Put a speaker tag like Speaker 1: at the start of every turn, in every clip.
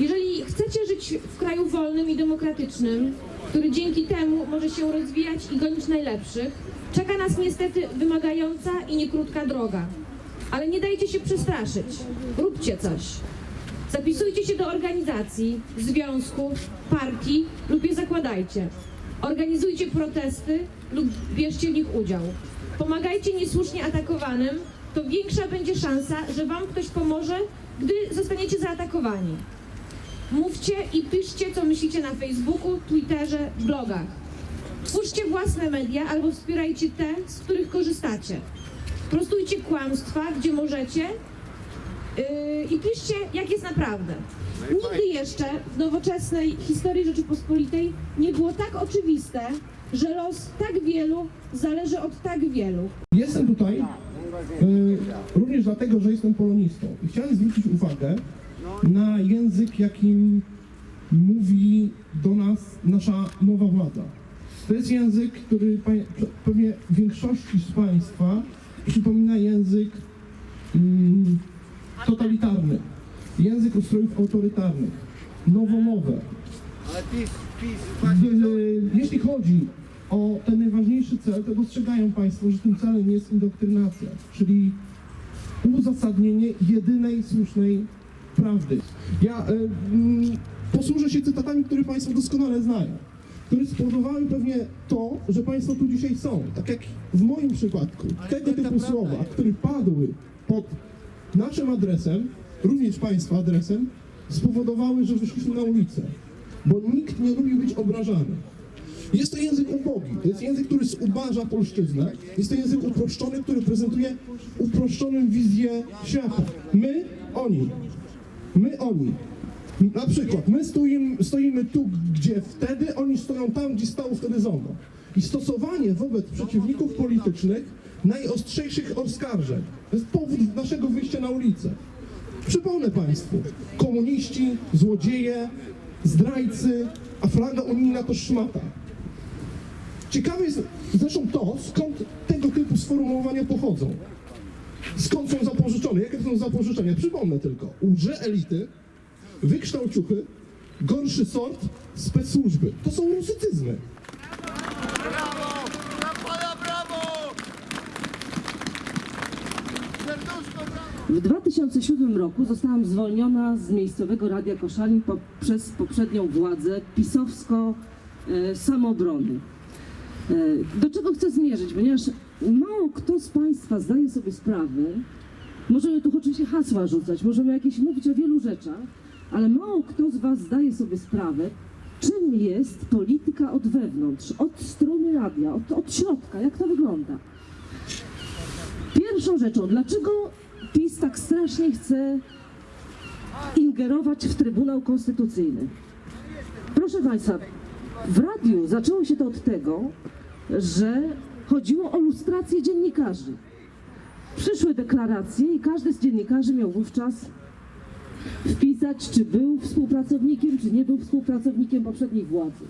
Speaker 1: Jeżeli chcecie żyć w kraju wolnym i demokratycznym, który dzięki temu może się rozwijać i gonić najlepszych, czeka nas niestety wymagająca i niekrótka droga. Ale nie dajcie się przestraszyć. Róbcie coś. Zapisujcie się do organizacji, związków, partii lub je zakładajcie. Organizujcie protesty lub bierzcie w nich udział. Pomagajcie niesłusznie atakowanym, to większa będzie szansa, że Wam ktoś pomoże, gdy zostaniecie zaatakowani. Mówcie i piszcie, co myślicie na Facebooku, Twitterze, blogach. Twórzcie własne media albo wspierajcie te, z których korzystacie. Prostujcie kłamstwa, gdzie możecie yy, i piszcie, jak jest naprawdę. Nigdy jeszcze w nowoczesnej historii Rzeczypospolitej nie było tak oczywiste, że los tak wielu zależy od tak wielu.
Speaker 2: Jestem tutaj y, również dlatego, że jestem polonistą i chciałem zwrócić uwagę na język, jakim mówi do nas nasza nowa władza. To jest język, który pewnie większości z Państwa przypomina język mm, totalitarny, język ustrojów autorytarnych, nowomowę.
Speaker 3: Ale PiS, PiS, właśnie
Speaker 2: Gdy- Jeśli chodzi o ten najważniejszy cel, to dostrzegają Państwo, że tym celem jest indoktrynacja, czyli uzasadnienie jedynej słusznej prawdy. Ja mm, posłużę się cytatami, które Państwo doskonale znają, które spowodowały pewnie to, że Państwo tu dzisiaj są. Tak jak w moim przypadku, tego typu słowa, które padły pod naszym adresem, również Państwa adresem, spowodowały, że wyszliśmy na ulicę. Bo nikt nie lubi być obrażany. Jest to język ubogi, to jest język, który zubaża polszczyznę, jest to język uproszczony, który prezentuje uproszczoną wizję świata. My, oni. My, oni. Na przykład, my stoimy, stoimy tu, gdzie wtedy, oni stoją tam, gdzie stało wtedy ZOMO. I stosowanie wobec przeciwników politycznych najostrzejszych oskarżeń. To jest powód naszego wyjścia na ulicę. Przypomnę Państwu, komuniści, złodzieje, zdrajcy, a flaga unijna to szmata. Ciekawe jest zresztą to, skąd tego typu sformułowania pochodzą. Skąd są zapożyczone? Jakie to są zapożyczenia? Przypomnę tylko. Łże elity, wykształciuchy, gorszy sort, spec służby. To są rusycyzmy.
Speaker 4: W 2007 roku zostałam zwolniona z miejscowego Radia Koszalin po, przez poprzednią władzę pisowsko-samoobrony. E, do czego chcę zmierzyć? Ponieważ mało kto z Państwa zdaje sobie sprawę, możemy tu oczywiście hasła rzucać, możemy jakieś mówić o wielu rzeczach, ale mało kto z Was zdaje sobie sprawę, czym jest polityka od wewnątrz, od strony radia, od, od środka, jak to wygląda. Pierwszą rzeczą, dlaczego PiS tak strasznie chce ingerować w Trybunał Konstytucyjny? Proszę Państwa, w radiu zaczęło się to od tego, że chodziło o lustrację dziennikarzy. Przyszły deklaracje i każdy z dziennikarzy miał wówczas wpisać, czy był współpracownikiem, czy nie był współpracownikiem poprzedniej władzy.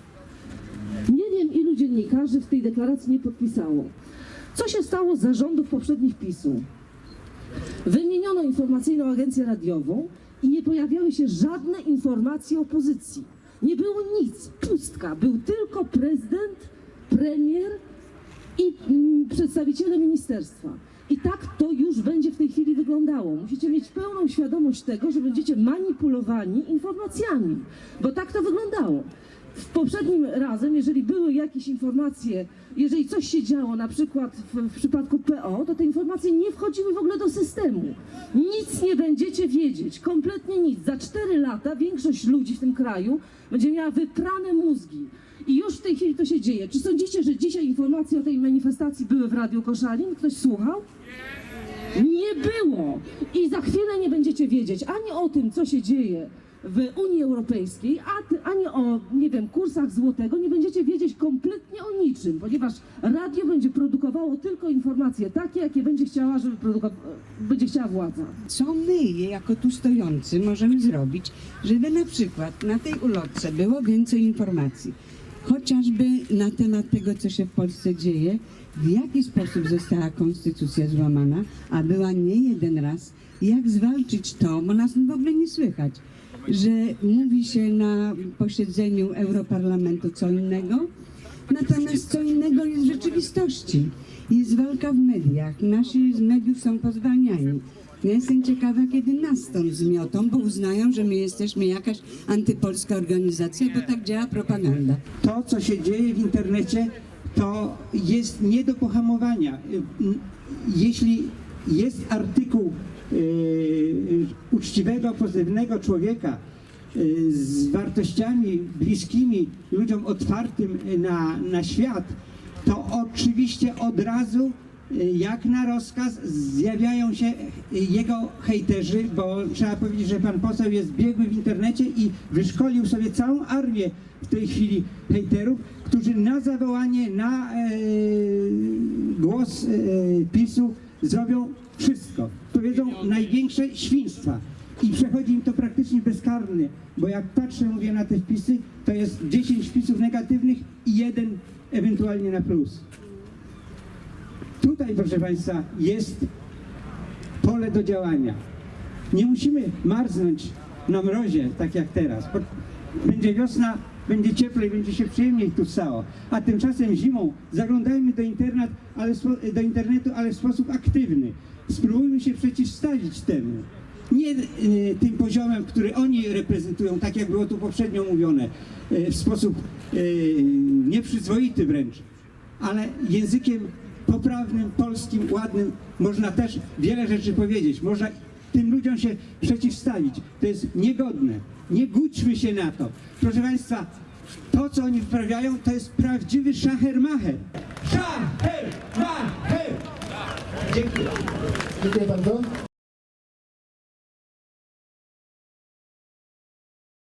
Speaker 4: Nie wiem, ilu dziennikarzy w tej deklaracji nie podpisało. Co się stało z zarządów poprzednich PiSu? Wymieniono informacyjną agencję radiową i nie pojawiały się żadne informacje opozycji. Nie było nic, pustka. Był tylko prezydent, premier i mm, przedstawiciele ministerstwa. I tak to już będzie w tej chwili wyglądało. Musicie mieć pełną świadomość tego, że będziecie manipulowani informacjami, bo tak to wyglądało. W poprzednim razem, jeżeli były jakieś informacje, jeżeli coś się działo, na przykład w, w przypadku PO, to te informacje nie wchodziły w ogóle do systemu. Nic nie będziecie wiedzieć, kompletnie nic. Za cztery lata większość ludzi w tym kraju będzie miała wyprane mózgi. I już w tej chwili to się dzieje. Czy sądzicie, że dzisiaj informacje o tej manifestacji były w Radiu Koszalin? Ktoś słuchał? Nie było. I za chwilę nie będziecie wiedzieć ani o tym, co się dzieje w Unii Europejskiej, a ani o, nie wiem, kursach złotego nie będziecie wiedzieć kompletnie o niczym, ponieważ radio będzie produkowało tylko informacje takie, jakie będzie chciała, żeby będzie chciała władza.
Speaker 5: co my, jako tu stojący, możemy zrobić, żeby na przykład na tej ulotce było więcej informacji, chociażby na temat tego, co się w Polsce dzieje, w jaki sposób została konstytucja złamana, a była nie jeden raz, jak zwalczyć to, bo nas w ogóle nie słychać, że mówi się na posiedzeniu Europarlamentu co innego, Natomiast co innego jest w rzeczywistości. Jest walka w mediach. Nasi z mediów są pozwalniani. Ja jestem ciekawa, kiedy nas stąd zmiotą, bo uznają, że my jesteśmy jakaś antypolska organizacja, bo tak działa propaganda.
Speaker 6: to, co się dzieje w internecie, to jest nie do pohamowania. Jeśli jest artykuł e, uczciwego, pozytywnego człowieka e, z wartościami bliskimi ludziom otwartym na, na świat, to oczywiście od razu e, jak na rozkaz zjawiają się jego hejterzy, bo trzeba powiedzieć, że pan poseł jest biegły w internecie i wyszkolił sobie całą armię w tej chwili hejterów, którzy na zawołanie, na e, głos e, PiSu zrobią wszystko. Powiedzą największe świństwa. I przechodzi im to praktycznie bezkarnie, bo jak patrzę, mówię na te wpisy, to jest 10 wpisów negatywnych i jeden ewentualnie na plus. Tutaj, proszę Państwa, jest pole do działania. Nie musimy marznąć na mrozie, tak jak teraz. Będzie wiosna, będzie cieplej, będzie się przyjemniej tu stało. A tymczasem zimą zaglądajmy do, internet, ale, do internetu, ale w sposób aktywny. Spróbujmy się przeciwstawić temu. Nie y, tym poziomem, który oni reprezentują, tak jak było tu poprzednio mówione, y, w sposób y, nieprzyzwoity wręcz, ale językiem poprawnym, polskim, ładnym można też wiele rzeczy powiedzieć. Można tym ludziom się przeciwstawić. To jest niegodne. Nie gódźmy się na to. Proszę Państwa, to co oni wyprawiają, to jest prawdziwy szachermacher. Szachermacher! Dziękuję.
Speaker 2: Dziękuję bardzo.